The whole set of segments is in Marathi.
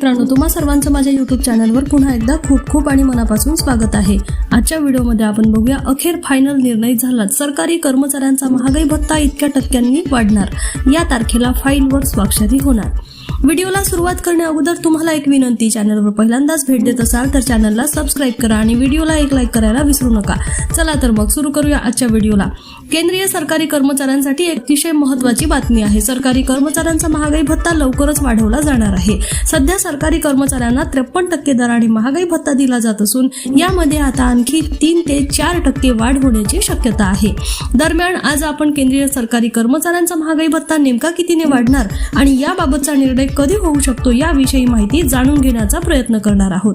मित्रांनो तुम्हा सर्वांचं माझ्या युट्यूब चॅनलवर पुन्हा एकदा खूप खूप आणि मनापासून स्वागत आहे. आजच्या व्हिडिओमध्ये आपण बघूया अखेर फायनल निर्णय झाला. सरकारी कर्मचाऱ्यांचा महागाई भत्ता इतक्या टक्क्यांनी वाढणार. या तारखेला फाईलवर स्वाक्षरी होणार. व्हिडिओला सुरुवात करण्या अगोदर तुम्हाला एक विनंती. चॅनलवर पहिल्यांदाच भेट देत असाल तर चॅनलला सबस्क्राईब करा आणि व्हिडिओला एक लाईक करायला विसरू नका. चला तर मग सुरू करूया आजच्या व्हिडिओला. केंद्रीय सरकारी कर्मचाऱ्यांसाठी एक अतिशय महत्वाची बातमी आहे. सरकारी कर्मचाऱ्यांचा महागाई भत्ता लवकरच वाढवला जाणार आहे. सध्या सरकारी कर्मचाऱ्यांना त्रेपन्न टक्के दराने महागाई भत्ता दिला जात असून यामध्ये आता आणखी तीन ते चार टक्के वाढ होण्याची शक्यता आहे. दरम्यान आज आपण केंद्रीय सरकारी कर्मचाऱ्यांचा महागाई भत्ता नेमका कितीने वाढणार आणि याबाबतचा निर्णय कधी होऊ शकतो याविषयी माहिती जाणून घेण्याचा प्रयत्न करणार आहोत.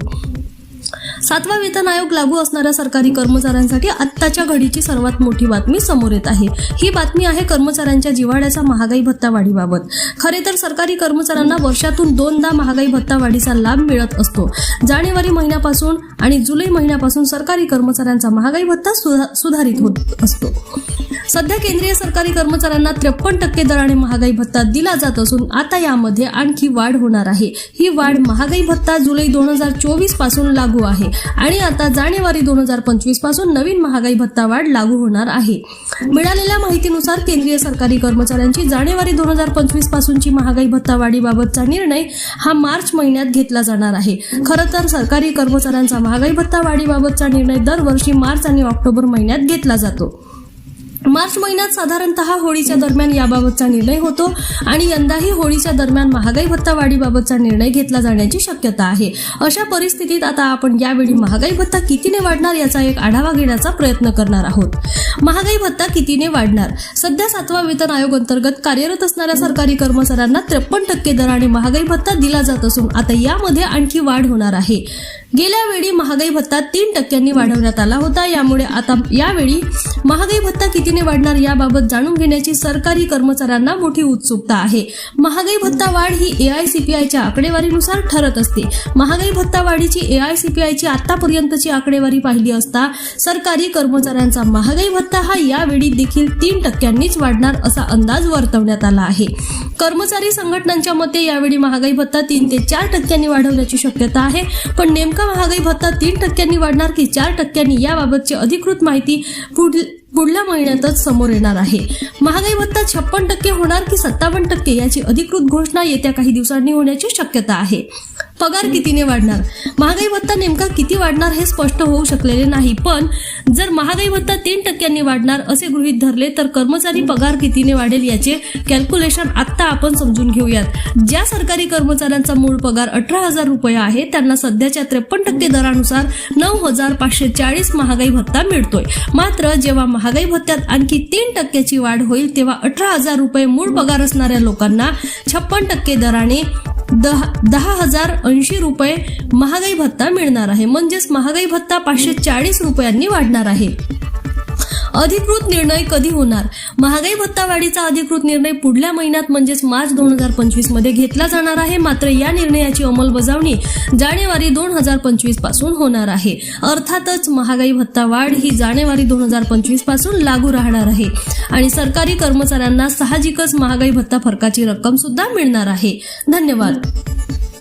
सातवा वेतन आयोग लागू असणाऱ्या सरकारी कर्मचाऱ्यांसाठी आत्ताच्या घडीची सर्वात मोठी बातमी समोर येत आहे. ही बातमी आहे कर्मचाऱ्यांच्या जिव्हाळ्याचा महागाई भत्ता वाढीबाबत. खरे तर सरकारी कर्मचाऱ्यांना वर्षातून दोनदा महागाई भत्ता वाढीचा लाभ मिळत असतो. जानेवारी महिन्यापासून आणि जुलै महिन्यापासून सरकारी कर्मचाऱ्यांचा महागाई भत्ता सुधा- सुधारित होत असतो. सध्या केंद्रीय सरकारी कर्मचाऱ्यांना त्रेपन्न टक्के दराने महागाई भत्ता दिला जात असून आता यामध्ये आणखी वाढ होणार आहे. ही वाढ महागाई भत्ता जुलै दोन हजार चोवीसपासून लागू आहे. आणि आता जानेवारी दोन हजार पंचवीसपासून नवीन महागाई भत्ता वाढ लागू होणार आहे. मिळालेल्या माहितीनुसार केंद्रीय सरकारी कर्मचाऱ्यांची जानेवारी दोन हजार पंचवीस पासूनची महागाई भत्ता वाढीबाबतचा निर्णय हा मार्च महिन्यात घेतला जाणार आहे. खरं तर सरकारी कर्मचाऱ्यांचा महागाई भत्ता वाढीबाबतचा निर्णय दरवर्षी मार्च आणि ऑक्टोबर महिन्यात घेतला जातो. मार्च महिन्यात साधारणतः होळीच्या दरम्यान याबाबतचा निर्णय होतो आणि यंदाही होळीच्या दरम्यान महागाई भत्ता वाढीबाबतचा निर्णय घेतला जाण्याची शक्यता आहे. अशा परिस्थितीत आता आपण यावेळी महागाई भत्ता कितीने वाढणार याचा एक आढावा घेण्याचा प्रयत्न करणार आहोत. महागाई भत्ता कितीने वाढणार? सध्या सातवा वेतन आयोग अंतर्गत कार्यरत असणाऱ्या सरकारी कर्मचाऱ्यांना त्रेपन्न टक्के दराने महागाई भत्ता दिला जात असून आता यामध्ये आणखी वाढ होणार आहे. गेल्या वेळी महागाई भत्ता तीन टक्क्यांनी वाढवण्यात आला होता. यामुळे आता यावेळी महागाई भत्ता किती कितीने वाढणार याबाबत जाणून घेण्याची सरकारी कर्मचाऱ्यांना मोठी उत्सुकता आहे. महागाई भत्ता वाढ ही एआयसीपीआयच्या आकडेवारीनुसार ठरत असते. महागाई भत्ता वाढीची एआयसीपीआयची आतापर्यंतची आकडेवारी पाहिली असता सरकारी कर्मचाऱ्यांचा महागाई भत्ता हा यावेळी देखील तीन टक्क्यांनीच वाढणार असा अंदाज वर्तवण्यात आला आहे. कर्मचारी संघटनांच्या मते यावेळी महागाई भत्ता तीन ते चार टक्क्यांनी वाढवण्याची शक्यता आहे. पण नेमका महागाई भत्ता तीन टक्क्यांनी वाढणार की चार टक्क्यांनी याबाबतची अधिकृत माहिती पुढील पुढल्या महिन्यातच समोर येणार आहे. महागाई भत्ता छप्पन टक्के होणार की सत्तावन्न टक्के याची अधिकृत घोषणा येत्या काही दिवसांनी होण्याची शक्यता आहे. पगार कितीने वाढणार? महागाई भत्ता नेमका किती वाढणार हे स्पष्ट होऊ शकलेले नाही पण जर महागाई भत्ता तीन टक्क्यांनी वाढणार असे गृहीत धरले तर कर्मचारी पगार कितीने वाढेल याचे कॅल्क्युलेशन आत्ता आपण समजून घेऊयात. ज्या सरकारी कर्मचाऱ्यांचा मूळ पगार अठरा हजार रुपये आहे त्यांना सध्याच्या त्रेपन्न टक्के दरानुसार नऊ हजार पाचशे चाळीस महागाई भत्ता मिळतोय. मात्र जेव्हा महागाई भत्त्यात आणखी तीन टक्क्याची वाढ होईल तेव्हा अठरा हजार रुपये मूळ पगार असणाऱ्या लोकांना छप्पन टक्के दराने दहा दहा हजार ऐंशी रुपये महागाई भत्ता मिळणार आहे. म्हणजेच महागाई भत्ता पाचशे चाळीस रुपयांनी वाढणार आहे. अधिकृत निर्णय कधी होणार? महागाई भत्ता वाढीचा अधिकृत निर्णय पुढल्या महिन्यात म्हणजेच मार्च दोन हजार पंचवीसमध्ये घेतला जाणार आहे. मात्र या निर्णयाची अंमलबजावणी जानेवारी दोन हजार पंचवीसपासून होणार आहे. अर्थातच महागाई भत्ता वाढ ही जानेवारी दोन हजार पंचवीसपासून लागू राहणार आहे. आणि सरकारी कर्मचाऱ्यांना साहजिकच महागाई भत्ता फरकाची रक्कम सुद्धा मिळणार आहे. धन्यवाद.